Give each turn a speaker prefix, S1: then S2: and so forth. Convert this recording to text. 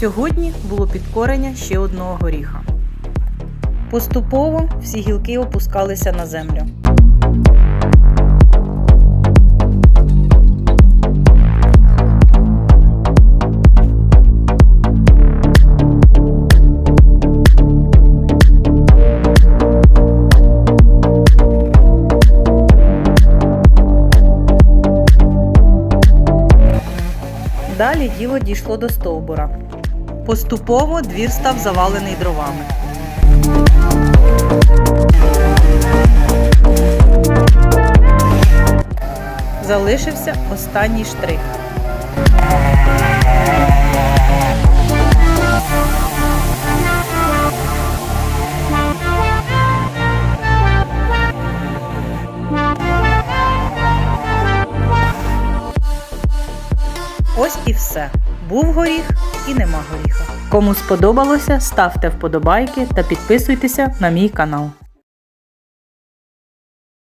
S1: Сьогодні було підкорення ще одного горіха. Поступово всі гілки опускалися на землю. Далі діло дійшло до стовбура. Поступово двір став завалений дровами. Залишився останній штрих. Ось і все. Був горіх і нема горіха. Кому сподобалося, ставте вподобайки та підписуйтеся на мій канал.